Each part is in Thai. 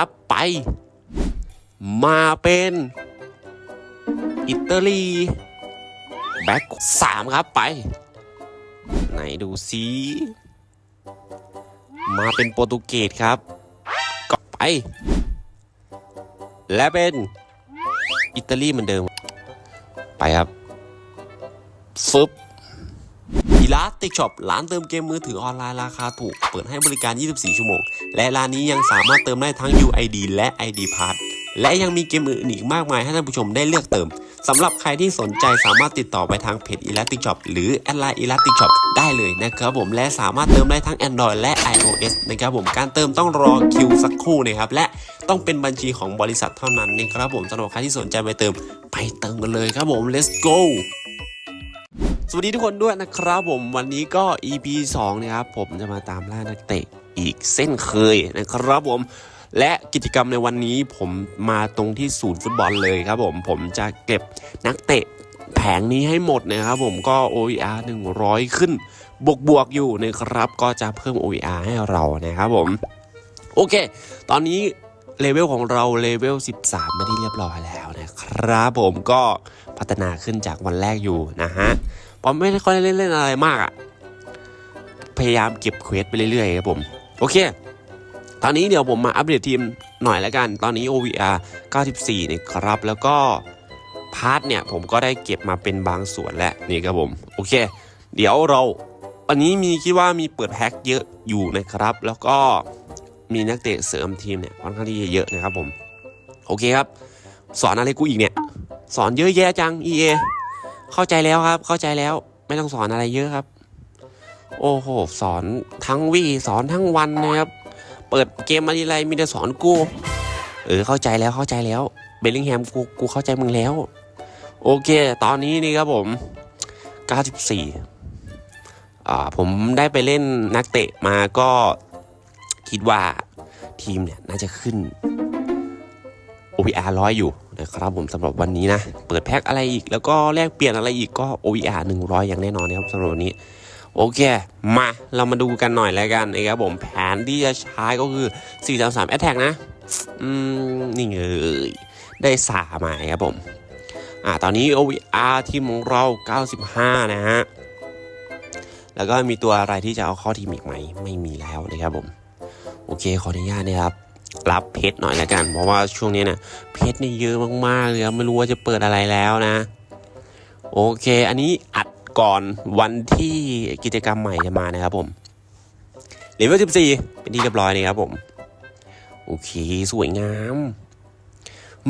ครับไป มาเป็น อิตาลี แบ็คสามครับไป ไหนดูซิมาเป็นโปรตุเกสครับก็ไป และเป็นอิตาลีเหมือนเดิม ไปครับฟึบ ลาติกช็อปร้านเติมเกมมือถือออนไลน์ราคาถูก เปิดให้บริการ 24 ชั่วโมง และร้านนี้ยังสามารถเติมได้ทั้ง UID และ ID Pass และยังมีเกมอื่นอีกมากมายให้ท่านผู้ชมได้เลือกเติมสำหรับใครที่สนใจสามารถติดต่อไปทางเพจ Elastic Shop หรือแอดไลน์ Elastic Shop ได้เลยนะครับผมและสามารถเติมได้ทั้ง Android และ iOS นะครับผมการเติมต้องรอคิวสักครู่นะครับและต้องเป็นบัญชีของบริษัทเท่านั้นนะครับผมสำหรับใครที่สนใจไปเติมไปเติมกันเลยครับผม let's go สวัสดีทุกคนด้วยนะครับผมวันนี้ก็ EP 2นะครับผมจะมาตามล่านักเตะอีกเส้นเคยนะครับผมและกิจกรรมในวันนี้ผมมาตรงที่ศูนย์ฟุตบอลเลยครับผมผมจะเก็บนักเตะแผงนี้ให้หมดนะครับผมก็ OER 100 ขึ้น บวกบวกๆอยู่นะครับ ก็จะเพิ่ม OER ให้เรานะครับผม โอเค ตอนนี้เลเวลของเราเลเวล 13 มาที่เรียบร้อยแล้วนะครับผมก็พัฒนาขึ้นจากวันแรกอยู่นะฮะ ผมไม่ได้ค่อยได้เล่นอะไรมากอะพยายามเก็บเควสไปเรื่อยๆครับผม โอเค ตอนนี้เดี๋ยวผมมาอัปเดตทีมหน่อยแล้วกัน ตอนนี้ OVR 94นี่ครับ แล้วก็พาร์ทเนี่ยผมก็ได้เก็บมาเป็นบางส่วนแล้วนี่ครับผม โอเค เดี๋ยวเราวันนี้มีคิดว่ามีเปิดแพ็คเยอะอยู่นะครับ แล้วก็มีนักเตะเสริมทีมเนี่ยค่อนข้างที่จะเยอะนะครับผม โอเคครับ สอนอะไรกูอีกเนี่ย สอนเยอะแยะจัง EA เข้าใจแล้วครับ เข้าใจแล้ว ไม่ต้องสอนอะไรเยอะครับ โอ้โห สอนทั้งวี่สอนทั้งวันนะครับ เปิดเกมมาทีไรมีแต่สอนกู เออ เข้าใจแล้ว เข้าใจแล้ว เบลลิงแฮมกู กูเข้าใจมึงแล้ว โอเค ตอนนี้นี่ครับผม 94 อ่า ผมได้ไปเล่นนักเตะมาก็คิดว่าทีมเนี่ยน่าจะขึ้น OVR ร้อยอยู่นะครับผมสำหรับวันนี้นะ เปิดแพ็คอะไรอีก แล้วก็แลกเปลี่ยนอะไรอีกก็ OVR 100 อย่างแน่นอนนะครับสำหรับวันนี้ โอเค มาเรามาดูกันหน่อยแล้วกันนะครับผมแผนที่จะใช้ก็คือ 433 Attack นะ อืม นี่เลย ได้สามาครับผม อ่าตอนนี้ OVR ทีมของเรา 95 นะฮะแล้วก็มีตัวอะไรที่จะเอาเข้าทีมอีกไหม ไม่มีแล้วนะครับผม โอเคขออนุญาตนะครับ รับเพชรหน่อยแล้วกัน เพราะว่าช่วงนี้เนี่ยเพชรนี่เยอะมากๆเลยไม่รู้ว่าจะเปิดอะไรแล้วนะ โอเค อันนี้อัดก่อนวันที่กิจกรรมใหม่จะมานะครับผมเลเวล14 เป็นที่เรียบร้อยนะครับผม โอเค สวยงาม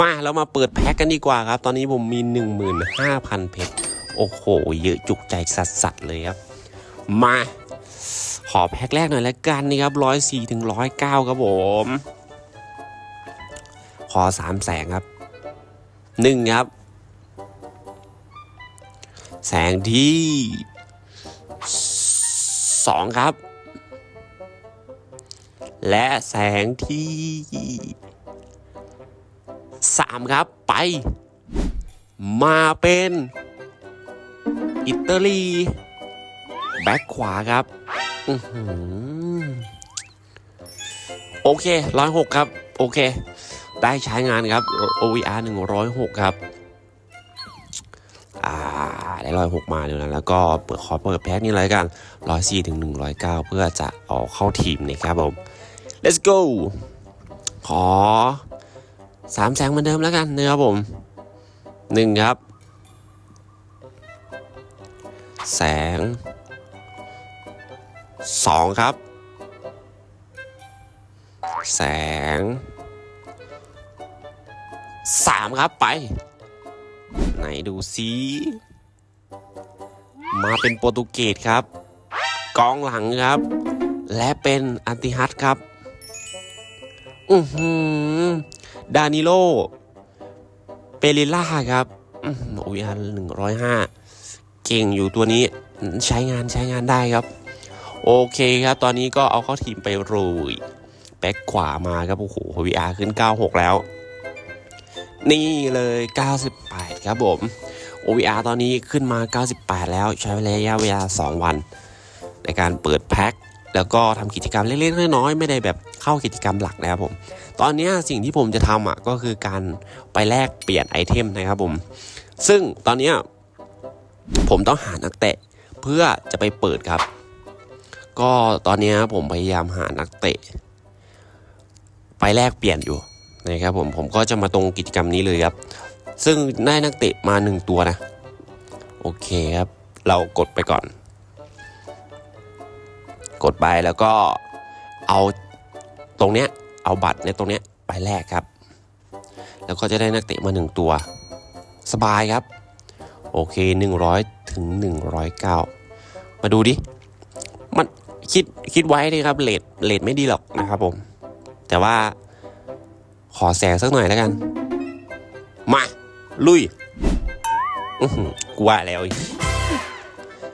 มาเรามาเปิดแพ็กกันดีกว่าครับ ตอนนี้ผมมี 15,000 เพชร โอ้โห เยอะจุกใจสัสๆเลยครับ มา ขอแพ็กแรกหน่อยแล้วกันนี่ครับ104ถึง109 ครับผม อสามแสงครับหนึ่งครับ แสงที่สองครับ และแสงที่สามครับไป มาเป็น อิตาลี แบ็คขวาครับอโอเคร้อยหกครับ โอเค ได้ใช้งานครับ OVR 106 ครับ อ่า ได้ร้อยหกมาเดียวนะ แล้วก็เปิดขอเปิดแพ็คนี่เลยกันร้อยสี่ถึงหนึ่งร้อยเก้าเพื่อจะเอาเข้าทีมนะครับผม let's go ขอสามแสงเหมือนเดิมแล้วกันนะครับผมหนึ่งครับ แสงสองครับ แสง สามครับไป ไหนดูซิมาเป็นโปรตุเกสครับ กองหลังครับ และเป็นอันติฮัตครับ อือหือดานิโล เปเรล่าครับอือหือโอ้ยหนึ่งร้อยห้าเก่งอยู่ตัวนี้ใช้งานใช้งานได้ครับ โอเคครับ ตอนนี้ก็เอาเข้าทีมไปโรยแบ็คขวามาครับ โอ้โห VR ขึ้น 96 แล้ว นี่เลย 98 ครับผม OVR ตอนนี้ขึ้นมา 98 แล้วใช้ระยะเวลา 2 วัน ในการเปิดแพ็คแล้วก็ทำกิจกรรมเล็กๆน้อยๆไม่ได้แบบเข้ากิจกรรมหลักนะครับผม ตอนนี้สิ่งที่ผมจะทำอะก็คือการไปแลกเปลี่ยนไอเทมนะครับผม ซึ่งตอนนี้ผมต้องหานักเตะเพื่อจะไปเปิดครับ ก็ตอนนี้ผมพยายามหานักเตะ ไปแลกเปลี่ยนอยู่ นะครับผมผมก็จะมาตรงกิจกรรมนี้เลยครับ ซึ่งได้นักเตะมาหนึ่งตัวนะ โอเคครับ เรากดไปก่อน กดไปแล้วก็เอาตรงเนี้ยเอาบัตรในตรงเนี้ยไปแลกครับ แล้วก็จะได้นักเตะมาหนึ่งตัว สบายครับ โอเค 100 ถึง 109 มาดูดิ มันคิดคิดไว้เลยครับเลทเลทไม่ดีหรอกนะครับผม แต่ว่า ขอแสงสักหน่อยแล้วกัน มา ลุยกูว่าแล้ว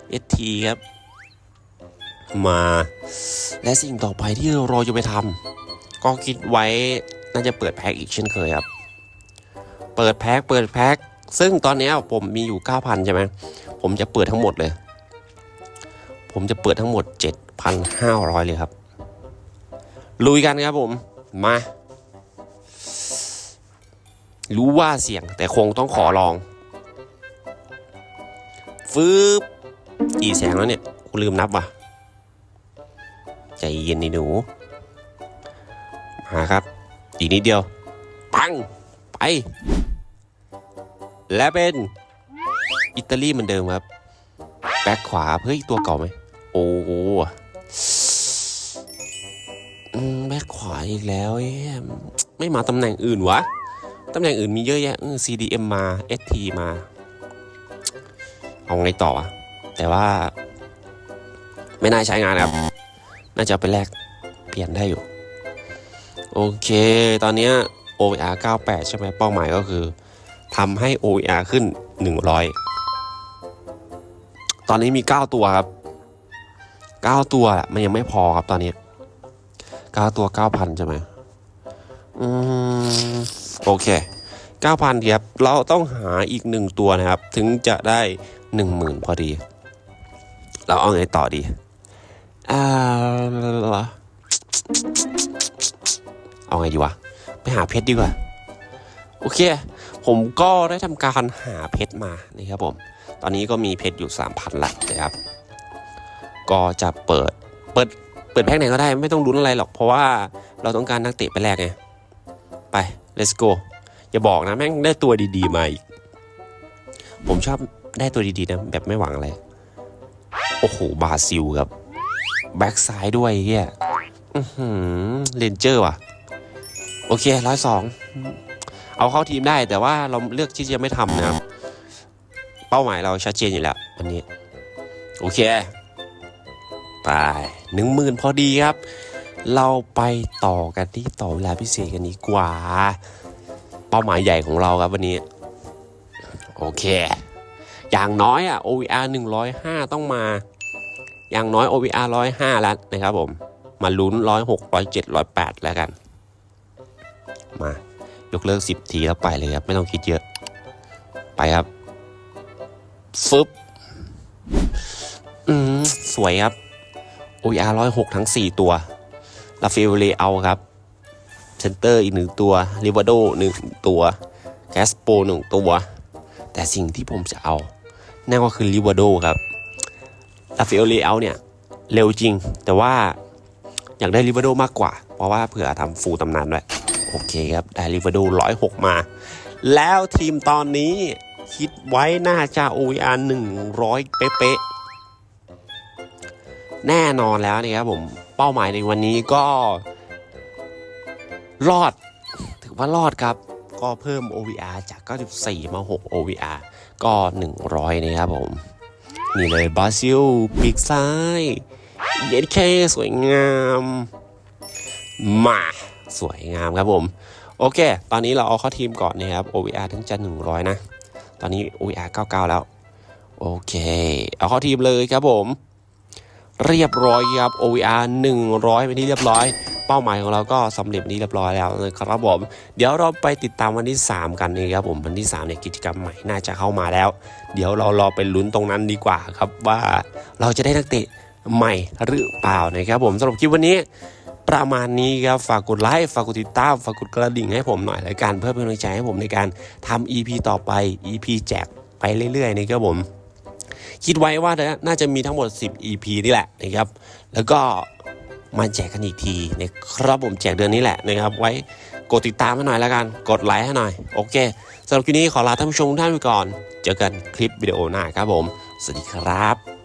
เอสทีครับ มา และสิ่งต่อไปที่เราจะไปทำก็คิดไว้น่าจะเปิดแพ็กอีกเช่นเคยครับ เปิดแพ็กเปิดแพ็กซึ่งตอนนี้ผมมีอยู่ 9,000 ใช่ไหม ผมจะเปิดทั้งหมดเลย ผมจะเปิดทั้งหมด 7,500 เลยครับ ลุยกันครับผม มา รู้ว่าเสี่ยงแต่คงต้องขอลองฟืบกี่แสงแล้วเนี่ยกูลืมนับว่ะ ใจเย็นนี่หนู มาครับ อีกนิดเดียว ปัง ไป และเป็น อิตาลีเหมือนเดิมครับ แบ็คขวาเฮ้ยตัวเก่าไหม โอ้โหแบ็คขวาอีกแล้วเอ๊ะไม่มาตำแหน่งอื่นวะ ตำแหน่งอื่นมีเยอะแยะเออ CDM มา ST มา เอาไงต่อวะ แต่ว่า ไม่น่าใช้งานครับ น่าจะเอาไปแลกเปลี่ยนได้อยู่ โอเค ตอนนี้ OVR 98 ใช่ไหมเป้าหมายก็คือทำให้ OVR ขึ้น 100 ตอนนี้มี 9 ตัวครับ 9 ตัวมันยังไม่พอครับตอนนี้ 9 ตัว 9,000 ใช่ไหมอืม โอเค 9,000ครับเราต้องหาอีก 1 ตัวนะครับ ถึงจะได้ 10,000 พอดี เราเอาไงต่อดีอ่าเอาไงดีวะ ไปหาเพชรดีกว่า โอเค ผมก็ได้ทำการหาเพชรมานะครับผม ตอนนี้ก็มีเพชรอยู่ 3,000ละนะครับ ก็จะเปิดเปิดเปิดแพ็กไหนก็ได้ไม่ต้องลุ้นอะไรหรอกเพราะว่าเราต้องการนักเตะไปแรกไง ไป let's go อย่าบอกนะแม่งได้ตัวดีๆมาอีก ผมชอบได้ตัวดีๆนะ แบบไม่หวังอะไร โอ้โหบราซิลครับ แบ็กซ้ายด้วยเฮียเรนเจอร์ว่ะ โอเคร้อยสองเอาเข้าทีมได้แต่ว่าเราเลือกที่จะไม่ทำนะครับ เป้าหมายเราชัดเจนอยู่แล้ววันนี้ โอเค ไปหนึ่งหมื่นพอดีครับ เราไปต่อกันที่ต่อเวลาพิเศษกันดีกว่า เป้าหมายใหญ่ของเราครับวันนี้ โอเค อย่างน้อยอะ OVR 105 ต้องมา อย่างน้อย OVR 105 แล้วนะครับผม มาลุ้น 106 107 108 แล้วกัน มายกเลิก 10 ทีแล้วไปเลยครับ ไม่ต้องคิดเยอะ ไปครับ ฟึบอืม สวยครับ OVR 106 ทั้ง 4 ตัว ลาฟิลเลเอาครับ เซนเตอร์อีกหนึ่งตัวริวาโดหนึ่งตัวแคสโปหนึ่งตัว แต่สิ่งที่ผมจะเอานั่นก็คือริวาโดครับลาฟิโอเลเอาเนี่ย เร็วจริง แต่ว่าอยากได้ริวาโดมากกว่า เพราะว่าเผื่อทำฟูลตำนานด้วย โอเคครับ ได้ริวาโดร้อยหกมา แล้วทีมตอนนี้คิดไว้น่าจะ OVR 100เป๊ะๆแน่นอนแล้วนะครับผม เป้าหมายในวันนี้ก็รอด ถือว่ารอดครับ ก็เพิ่ม OVR จาก 94 มา 6 OVR ก็ 100 นะครับผม นี่เลยบราซิลปีกซ้ายเย็ดเคสวยงามมาสวยงามครับผม โอเค ตอนนี้เราเอาเข้าทีมก่อนนะครับ OVR ถึงจะ 100 นะ ตอนนี้ OVR 99 แล้ว โอเค เอาเข้าทีมเลยครับผม เรียบร้อยครับ OVR 100เป็นที่เรียบร้อย เป้าหมายของเราก็สำเร็จเป็นที่เรียบร้อยแล้วนะครับผมเดี๋ยวเราไปติดตามวันที่ 3 กันนะครับผมวันที่3เนี่ยกิจกรรมใหม่น่าจะเข้ามาแล้ว เดี๋ยวเรารอไปลุ้นตรงนั้นดีกว่าครับว่าเราจะได้นักเตะใหม่หรือเปล่านะครับผมสำหรับคลิปวันนี้ประมาณนี้ครับ ฝากกดไลค์ ฝากกดติดตาม ฝากกดกระดิ่งให้ผมหน่อยแล้วกัน เพื่อเป็นกำลังใจให้ผมในการทำ EP ต่อไป EP แจกไปเรื่อยๆนะครับผม คิดไว้ว่าน่าจะมีทั้งหมด 10 EP นี่แหละนะครับ แล้วก็มาแจกกันอีกทีนะครับผมแจกเดือนนี้แหละนะครับ ไว้กดติดตามให้หน่อยแล้วกัน กดไลค์ให้หน่อย โอเคสำหรับคลิปนี้ขอลาท่านผู้ชมทุกท่านไปก่อน เจอกันคลิปวิดีโอหน้าครับผม สวัสดีครับ